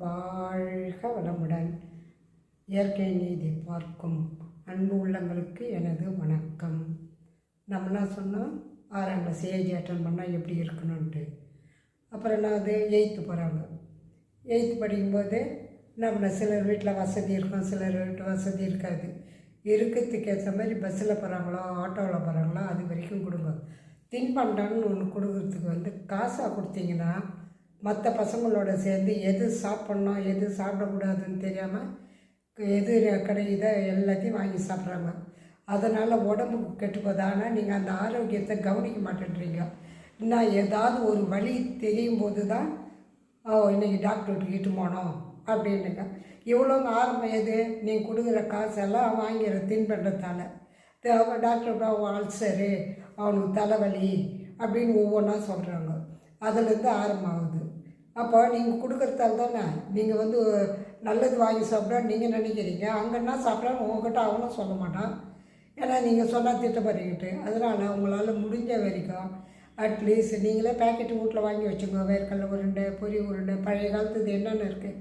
வாழ்க வளமுடன். இயற்கை நீதி பார்க்கும் அன்பு உள்ளங்களுக்கு எனது வணக்கம். நம்மளாம் சொன்னோம்? ஆறாம் கிளாஸ் ஏஜ் அட்டன் பண்ணால் எப்படி இருக்கணும்ன்ட்டு. அப்புறம் என்ன அது எயித்து போகிறாங்க எயித்து படிக்கும்போது நம்மளை சிலர் வீட்டில் வசதி இருக்கும் சிலர் வீட்டு வசதி இருக்காது. இருக்கிறதுக்கு ஏற்ற மாதிரி பஸ்ஸில் போகிறாங்களோ ஆட்டோவில் போகிறாங்களோ அது வரைக்கும் கொடுங்க. தின்பண்டம்னு ஒன்று கொடுக்குறதுக்கு வந்து காசாக கொடுத்தீங்கன்னா மற்ற பசங்களோட சேர்ந்து எது சாப்பிட்ணும் எது சாப்பிடக்கூடாதுன்னு தெரியாமல் எது கடை இதை எல்லாத்தையும் வாங்கி சாப்பிட்றாங்க. அதனால் உடம்புக்கு கெட்டு ஆனால் நீங்கள் அந்த ஆரோக்கியத்தை கவனிக்க மாட்டேன்றீங்க. இன்னும் ஏதாவது ஒரு வழி தெரியும் போது தான் ஓ இன்னைக்கு டாக்டர்கிட்ட இட்டு போனோம் அப்படின்னுங்க. இவ்வளோ ஆரம்பம் எது? நீங்கள் கொடுக்குற காசெல்லாம் வாங்கிற தின்பண்டத்தால். டாக்டர் அவன் அல்சரு அவனுக்கு தலைவலி அப்படின்னு ஒவ்வொன்றா சொல்கிறாங்க அதுலேருந்து ஆரம்பம் ஆகுது. அப்போ நீங்கள் கொடுக்குறதால தானே? நீங்கள் வந்து நல்லது வாங்கி சாப்பிட்டா நீங்கள் நினைக்கிறீங்க. அங்கன்னா சாப்பிட்டா உங்ககிட்ட அவனும் சொல்ல மாட்டான். ஏன்னா நீங்கள் சொன்னால் திட்டப்படுறிக்கிட்டு அதனால் உங்களால் முடிஞ்ச வரைக்கும் அட்லீஸ்ட் நீங்களே பேக்கெட் வீட்டில் வாங்கி வச்சுக்கோ வேர்க்கடல உருண்டை பொரி உருண்டை பழைய காலத்து இது என்னென்ன இருக்குது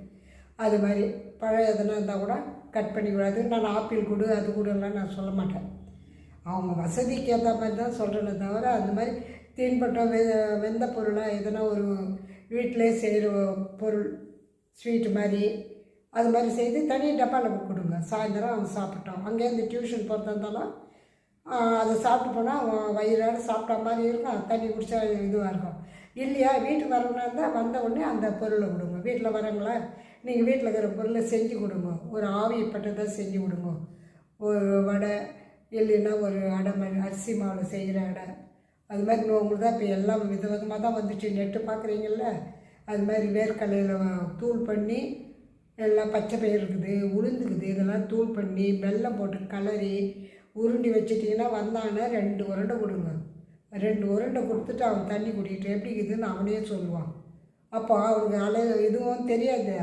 அது மாதிரி பழைய எதுனா இருந்தால் கூட கட் பண்ணிக்கூடாது நான் ஆப்பிள் கொடு அது கொடுலாம் நான் சொல்ல மாட்டேன். அவங்க வசதிக்கு ஏற்ற மாதிரி தான் சொல்கிறேனே தவிர அந்த மாதிரி தீன்பட்டம் வெ வெந்த பொருளாக எதனா ஒரு வீட்டிலே செய்கிற பொருள் ஸ்வீட்டு மாதிரி அது மாதிரி செய்து தனி டப்பாவில் கொடுங்க. சாயந்தரம் அவன் சாப்பிட்டான் அங்கேருந்து டியூஷன் போகிறதா இருந்தாலும் அதை சாப்பிட்டு போனால் அவன் வயிறார சாப்பிட்ட மாதிரி இருக்கும். தண்ணி குடித்தா இதுவாக இருக்கும். இல்லையா? வீட்டுக்கு வரவனா இருந்தால் வந்த உடனே அந்த பொருளை கொடுங்க. வீட்டில் வரவங்களா நீங்கள் வீட்டில் இருக்கிற பொருளை செஞ்சு கொடுங்க. ஒரு ஆவியப்பட்டதை செஞ்சு கொடுங்க. ஒரு வடை இல்லைன்னா ஒரு அடை மாதிரி அரிசி மாவில் செய்கிற அடை அது மாதிரி உங்களுக்கு தான் இப்போ எல்லாம் வித விதமாக தான் வந்துச்சு. நெட்டு பார்க்குறீங்கள அது மாதிரி வேர்க்கடலையில் தூள் பண்ணி எல்லாம் பச்சை பயிர் இருக்குது உளுந்துக்குது. இதெல்லாம் தூள் பண்ணி வெல்லம் போட்டு கலரி உருண்டி வச்சிட்டிங்கன்னா வந்தாங்கன்னா ரெண்டு உருண்டை கொடுங்க. ரெண்டு உருண்டை கொடுத்துட்டு அவன் தண்ணி குடிக்கிட்டு எப்படி இருக்குதுன்னு அவனே சொல்லுவான். அப்போ அவனுக்கு அலை இதுவும் தெரியாது.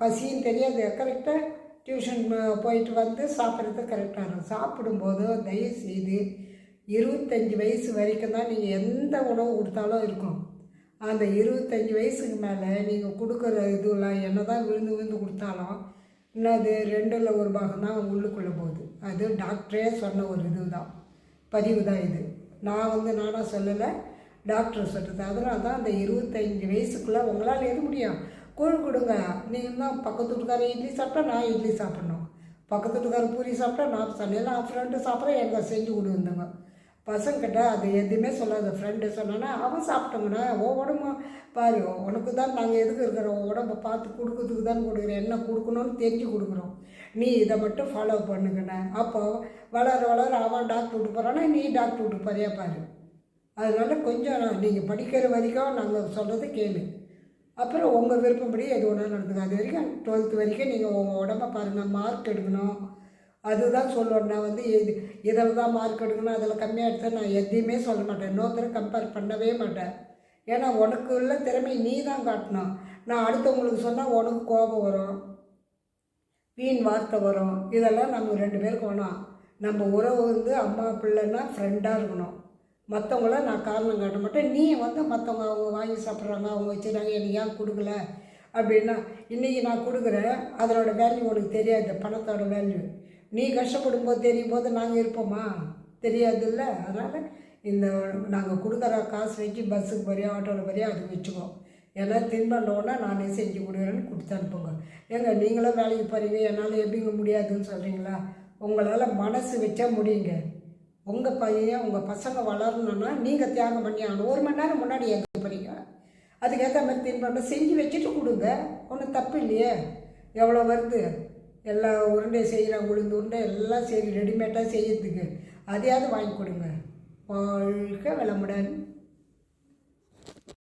பசியும் தெரியாது. கரெக்டாக டியூஷன் போயிட்டு வந்து சாப்பிட்றது கரெக்டாக இருக்கும். சாப்பிடும்போது தயவு செய்து இருபத்தஞ்சி வயசு வரைக்கும் தான் நீங்கள் எந்த உணவு கொடுத்தாலும் இருக்கும். அந்த இருபத்தஞ்சி வயசுக்கு மேலே நீங்கள் கொடுக்குற இதுலாம் என்ன தான் விழுந்து விழுந்து கொடுத்தாலும் என்னது ரெண்டில் ஒரு பாகம் தான் உள்ளுக்குள்ளே போகுது. அது டாக்டரே சொன்ன ஒரு இது தான் பதிவு தான் இது. நான் வந்து நானாக சொல்லலை டாக்டர் சொல்கிறது அதனால தான் அந்த இருபத்தஞ்சி வயசுக்குள்ளே உங்களால் எது முடியும். கூழ் கொடுங்க. நீங்கள் தான் பக்கத்து வீட்டுக்கார இட்லி சாப்பிட்டா நான் இட்லி சாப்பிட்ணும். பக்கத்து வீட்டுக்கார பூரி சாப்பிட்டா நான் சாப்பிட்ணும். எல்லாம் ஃப்ரெண்டு சாப்பிட்றேன் எனக்கு செஞ்சு கொடுந்தாங்க பசங்கிட்ட அது எதுவுமே சொல்லாத ஃப்ரெண்டு சொன்னோன்னா அவன் சாப்பிட்டோங்கண்ணா ஓ உடம்பு பாரு உனக்கு தான் நாங்கள் எதுக்கு இருக்கிறோம்? உடம்பை பார்த்து கொடுக்கறதுக்கு தான் கொடுக்குறோம். என்ன கொடுக்கணும்னு தெரிஞ்சு கொடுக்குறோம். நீ இதை மட்டும் ஃபாலோ பண்ணுங்கண்ணே. அப்போ வளர வளர அவன் டாக்டர் விட்டு போகிறான்னா நீ டாக்டர் விட்டு போறியா பாரு. அதனால கொஞ்சம் நீங்கள் படிக்கிற வரைக்கும் நாங்கள் சொல்கிறத கேளு. அப்புறம் உங்கள் விருப்பப்படி எது ஒன்றா நடந்துக்கும் அது வரைக்கும் டுவெல்த்து வரைக்கும் நீங்கள் உங்கள் உடம்ப பாருங்கள் மார்க் எடுக்கணும். அதுதான் சொல்லுவேன். நான் வந்து இது இதில் தான் மார்க் எடுக்கணும் அதில் கம்மியாக எடுத்தேன் நான் எதையுமே சொல்ல மாட்டேன். இன்னொருத்தரை கம்பேர் பண்ணவே மாட்டேன். ஏன்னா உனக்கு உள்ள திறமை நீ தான் காட்டணும். நான் அடுத்தவங்களுக்கு சொன்னால் உனக்கு கோபம் வரும். வீண் வார்த்தை வரும். இதெல்லாம் நம்ம ரெண்டு பேருக்கு வேணாம். நம்ம உறவு வந்து அம்மா பிள்ளைன்னா ஃப்ரெண்டாக இருக்கணும். மற்றவங்கள நான் காரணம் காட்ட மாட்டேன். நீ வந்து மற்றவங்க அவங்க வாங்கி சாப்பிட்றாங்க அவங்க வச்சுருக்காங்க எனக்கு ஏன் கொடுக்கல? அப்படின்னா இன்றைக்கி நான் கொடுக்குறேன். அதனோட வேல்யூ உனக்கு தெரியாது. பணத்தோட வேல்யூ நீ கஷ்டப்படும் போது தெரியும் போது நாங்கள் இருப்போமா? தெரியாதுல்ல? அதனால் இந்த நாங்கள் கொடுக்குற காசு வச்சு பஸ்ஸுக்கு போறியா ஆட்டோவில் போறியா அது வச்சுக்கோ. ஏன்னா தின்பண்டோன்னா நானே செஞ்சு கொடுக்குறேன்னு கொடுத்து அனுப்புங்க. ஏங்க நீங்களும் வேலைக்கு போகிறீங்க என்னால் எப்படிங்க முடியாதுன்னு சொல்கிறீங்களா உங்களால் மனசு வச்சா முடியுங்க. உங்கள் பையன் உங்கள் பசங்க வளரணுன்னா நீங்கள் தியாகம் பண்ணி ஆகணும். ஒரு மணி நேரம் முன்னாடி எங்கே போகிறீங்க அதுக்கேற்ற மாதிரி தின்பண்டம் செஞ்சு வச்சுட்டு கொடுங்க. ஒன்றும் தப்பு இல்லையே. எவ்வளோ வருது? எல்லா உருண்டையும் செய்கிறாங்க உளுந்து உருண்டை எல்லாம் சரி ரெடிமேடாக செய்யறதுக்கு. அதையாவது வாங்கி கொடுங்க. வாழ்க வளமுடன்.